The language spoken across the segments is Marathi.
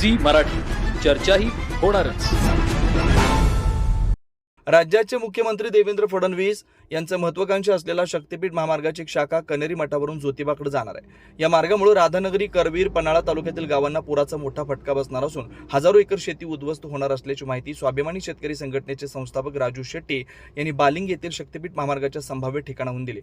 झी मराठी. चर्चाही होणारच. राज्याचे मुख्यमंत्री देवेंद्र फडणवीस यांचं महत्वाकांक्षी असलेला शक्तीपीठ महामार्गाची शाखा कनेरी मठावरून ज्योतिबाकडे जाणार आहे. या मार्गामुळे राधानगरी करवीर पन्हाळा तालुक्यातील गावांना पुराचा मोठा फटका बसणार असून हजारो एकर शेती उद्ध्वस्त होणार असल्याची माहिती स्वाभिमानी शेतकरी संघटनेचे संस्थापक राजू शेट्टी यांनी बालिंग येथील शक्तीपीठ महामार्गाच्या संभाव्य ठिकाणाहून दिली.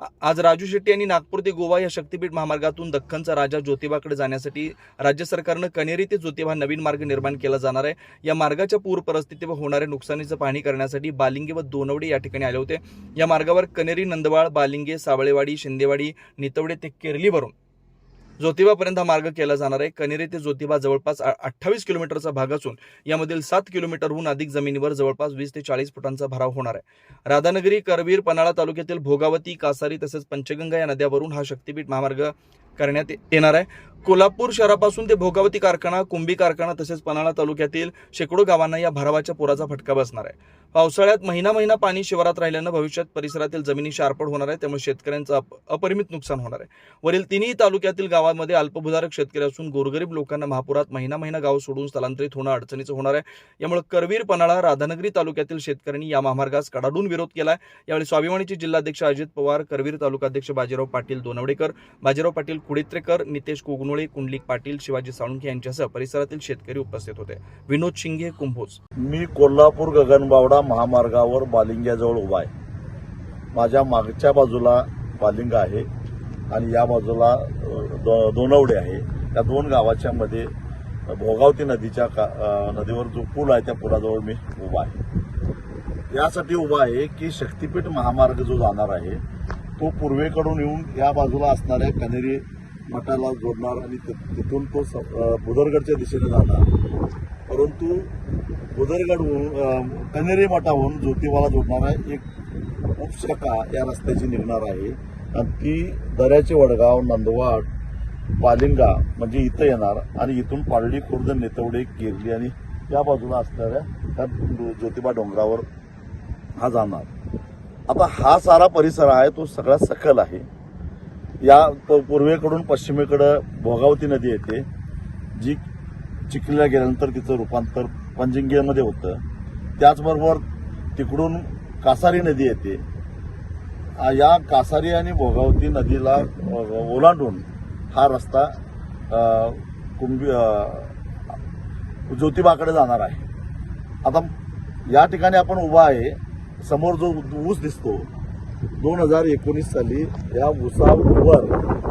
आज राजू शेट्टी यांनी नागपूर ते गोवा या शक्तीपीठ महामार्गातून दख्खनचा राजा ज्योतिबाकडे जाण्यासाठी राज्य सरकारनं कनेरी ते ज्योतिबा नवीन मार्ग निर्माण केला जाणार आहे. या मार्गाच्या पूर परिस्थिती व होणाऱ्या नुकसानीचं पाहणी करण्यासाठी बालिंगे व दोनवडे या ठिकाणी आले होते. या मार्गावर कनेरी नंदवाळ बालिंगे सावळेवाडी शिंदेवाडी नितवडे ते केरलीवरून ज्योतिबापर्यंत हा मार्ग केला जाणार आहे. कनेरी ते ज्योतिबा जवळपास अठ्ठावीस किलोमीटरचा भाग असून यामधील सात किलोमीटरहून अधिक जमिनीवर जवळपास वीस ते चाळीस फुटांचा भराव होणार आहे. राधानगरी करवीर पन्हाळा तालुक्यातील भोगावती कासारी तसेच पंचगंगा या नद्यावरून हा शक्तीपीठ महामार्ग करण्यात येणार आहे. कोल्हापूर शहरापासून ते भोगावती कारखाना कुंभी कारखाना तसेच पन्हाळा तालुक्यातील शेकडो गावांना या भरावाच्या पुराचा फटका बसणार आहे. पावसाळ्यात महिना महिना पाणी शिवारात राहिल्यानं भविष्यात परिसरातील जमिनी शारपड होणार आहे. त्यामुळे शेतकऱ्यांचं अप- अपरिमित नुकसान होणार आहे. वरील तिन्ही तालुक्यातील गावांमध्ये अल्पभूधारक शेतकरी असून गोरगरीब लोकांना महापुरात महिना महिना गाव सोडून स्थलांतरित होणं अडचणीचं होणार आहे. यामुळे करवीर पन्हाळा राधानगरी तालुक्यातील शेतकऱ्यांनी या महामार्गास कडाडून विरोध केला आहे यावेळी स्वाभिमानीचे जिल्हाध्यक्ष अजित पवार करवीर तालुकाध्यक्ष बाजीराव पाटील दोनवडेकर बाजीराव पाटील कुडित्रेकर नितेश कोगनोळे कुंडलिक पाटील शिवाजी साळुंखे यांच्यासह परिसरातील शेतकरी उपस्थित होते. विनोद शिंगे कुंभोज. मी कोल्हापूर गगनबावडा महामार्गावर बालिंग्याजवळ उभा आहे. माझ्या मागच्या बाजूला बालिंगा आहे आणि या बाजूला दो- दोनवडे आहे. त्या दोन गावाच्या मध्ये भोगावती नदीच्या का- नदीवर जो पूल आहे त्या पुलाजवळ मी उभा आहे. यासाठी उभा आहे की शक्तीपीठ महामार्ग जो जाणार आहे तो पूर्वेकडून येऊन या बाजूला असणाऱ्या कनेरी मठाला जोडणार आणि तिथून तो स- बुदरगडच्या दिशेने जाणार. परंतु बुदरगडहून कनेरी मठाहून ज्योतिबाला जोडणारा एक उपशाखा या रस्त्याची निघणार आहे. आणि ती दऱ्याचे वडगाव नंदवाड पालिंगा म्हणजे इथं येणार आणि इथून पारडी खुर्द नेतवडे केरली आणि या बाजूला असणाऱ्या त्या ज्योतिबा डोंगरावर हा जाणार. आता हा सारा परिसर आहे तो सगळा सकल आहे. या प- पूर्वेकडून पश्चिमेकडं भोगावती नदी येते जी चिखलीला गेल्यानंतर तिचं रूपांतर पंजिंगेमध्ये होतं. त्याचबरोबर तिकडून कासारी नदी येते. या कासारी आणि भोगावती नदीला ओलांडून हा रस्ता कुंभी ज्योतिबाकडे जाणार आहे. आता या ठिकाणी आपण उभा आहे समोर जो ऊस दिसतो दोन हजार एकोणीस साली या ऊसावर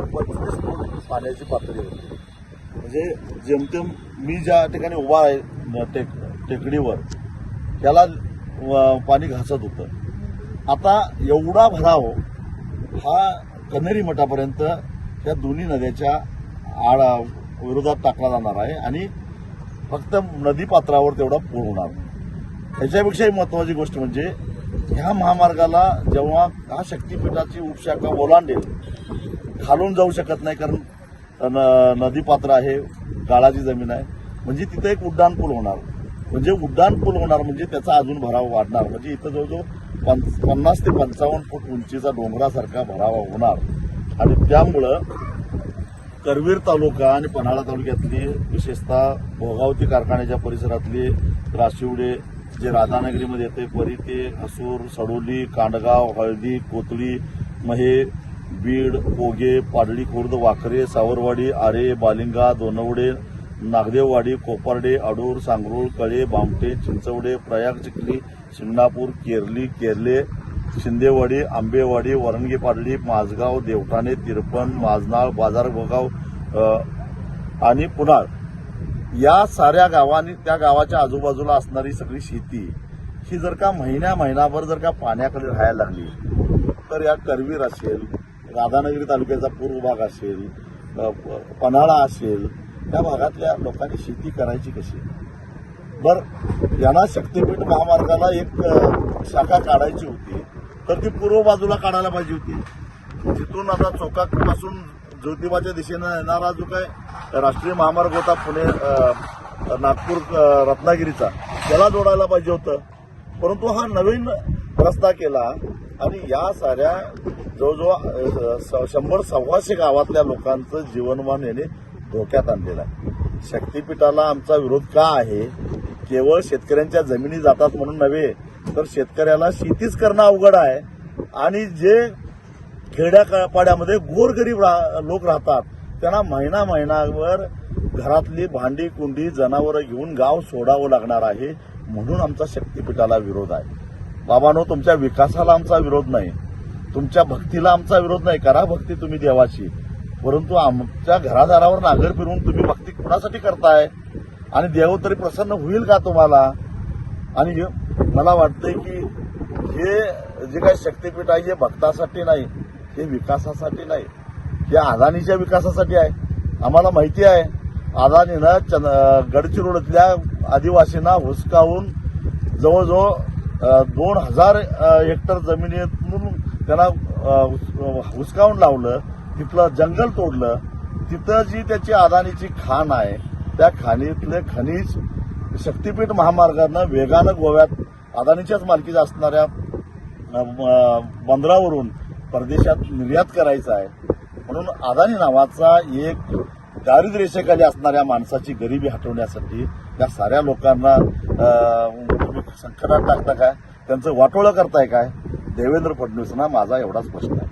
पंचवीस फूट पाण्याची पातळी होती. म्हणजे जेमतेम मी ज्या ठिकाणी उभा आहे न- टेक टेकडीवर त्याला पाणी घासत होतं. आता एवढा भराव हा कनेरी मठापर्यंत या दोन्ही नद्याच्या आडा विरोधात टाकला जाणार आहे आणि फक्त नदी पात्रावर तेवढा पूर होणार. ह्याच्यापेक्षाही महत्वाची गोष्ट म्हणजे ह्या महामार्गाला जेव्हा हा शक्तीपीठाची उपशाखा ओलांडेल खालून जाऊ शकत नाही कारण न- आहे गाळाची जमीन आहे म्हणजे तिथं एक उड्डाण पूल होणार. म्हणजे उड्डाण पूल होणार म्हणजे त्याचा अजून भराव वाढणार. म्हणजे इथं जवळजवळ पं- पन्नास ते पंचावन्न फूट उंचीचा डोंगरासारखा भरावा होणार. आणि त्यामुळं करवीर तालुका आणि पन्हाळा तालुक्यातली विशेषतः भोगावती कारखान्याच्या परिसरातली राशिवडे जे राधानगरीमध्ये येते परी ते सडोली कांडगाव हळदी कोथळी महे बीड पोगे पाडळी खुर्द वाखरे सावरवाडी आरे बालिंगा दोनवडे नागदेववाडी कोपर्डे अडूर सांगरूळ कळे बामटे चिंचवडे प्रयाग चिखली शिंगणापूर केरली केरले शिंदेवाडी आंबेवाडी वरणगी पाडळी माझगाव देवठाणे तिरपण माझनाळ बाजारभोगाव आणि पुनाळ. या साऱ्या गावांनी त्या गावाच्या आजूबाजूला असणारी सगळी शेती ही जर का महिन्या महिनाभर जर का पाण्याकडे राहायला लागली तर या करवीर असेल राधानगरी तालुक्याचा पूर्व भाग असेल पन्हाळा असेल त्या भागातल्या लोकांनी शेती करायची कशी? बर यांना शक्तीपीठ महामार्गाला एक शाखा काढायची होती तर ती पूर्व बाजूला काढायला पाहिजे होती. तिथून आता चौकापासून ज्योतिबाच्या दिशेनं येणारा जो काय राष्ट्रीय महामार्ग होता पुणे नागपूर रत्नागिरीचा त्याला जोडायला पाहिजे होतं. परंतु हा नवीन रस्ता केला आणि या साऱ्या जवळजवळ स- शंभर सव्वाशे गावातल्या लोकांचं जीवनमान याने धोक्यात आणलेलं आहे. शक्तीपीठाला आमचा विरोध का आहे? केवळ शेतकऱ्यांच्या जमिनी जातात म्हणून नव्हे तर शेतकऱ्याला शेतीच करणं अवघड आहे. आणि जे खेड्यापाड्यामध्ये गोरगरीब रा- लोक राहतात. त्यांना महिना महिनाभर घरातली भांडी कुंडी जनावरं घेऊन गाव सोडावं लागणार आहे म्हणून आमचा शक्तीपीठाला विरोध आहे. बाबांनो तुमच्या विकासाला आमचा विरोध नाही. तुमच्या भक्तीला आमचा विरोध नाही. करा भक्ती तुम्ही देवाची. परंतु आमच्या घरादारावर नागर फिरून तुम्ही भक्ती कुणासाठी करताय? आणि देव तरी प्रसन्न होईल का तुम्हाला? आणि मला वाटतंय की हे जे काही शक्तीपीठ आहे हे भक्तासाठी नाही. हे विकासासाठी नाही हे अदानीच्या विकासासाठी आहे. आम्हाला माहिती आहे अदानीनं चंद- गडचिरोलीतल्या आदिवासींना हुसकावून जवळजवळ दोन हजार हेक्टर जमिनीतून त्यांना हुसकावून लावलं तिथलं जंगल तोडलं. तिथं जी त्याची अदानीची खाण आहे त्या खाणीतले खनिज शक्तीपीठ महामार्गानं वेगानं गोव्यात अदानीच्याच मालकीच्या असणाऱ्या बंदरावरून परदेशात निर्यात करायचा आहे. म्हणून अदानी नावाचा एक दारिद्र्यरेषेखाली असणाऱ्या माणसाची गरिबी हटवण्यासाठी या साऱ्या लोकांना संकटात टाकता काय? त्यांचं वाटोळं करताय काय? देवेंद्र फडणवीसांना माझा एवढाच प्रश्न आहे.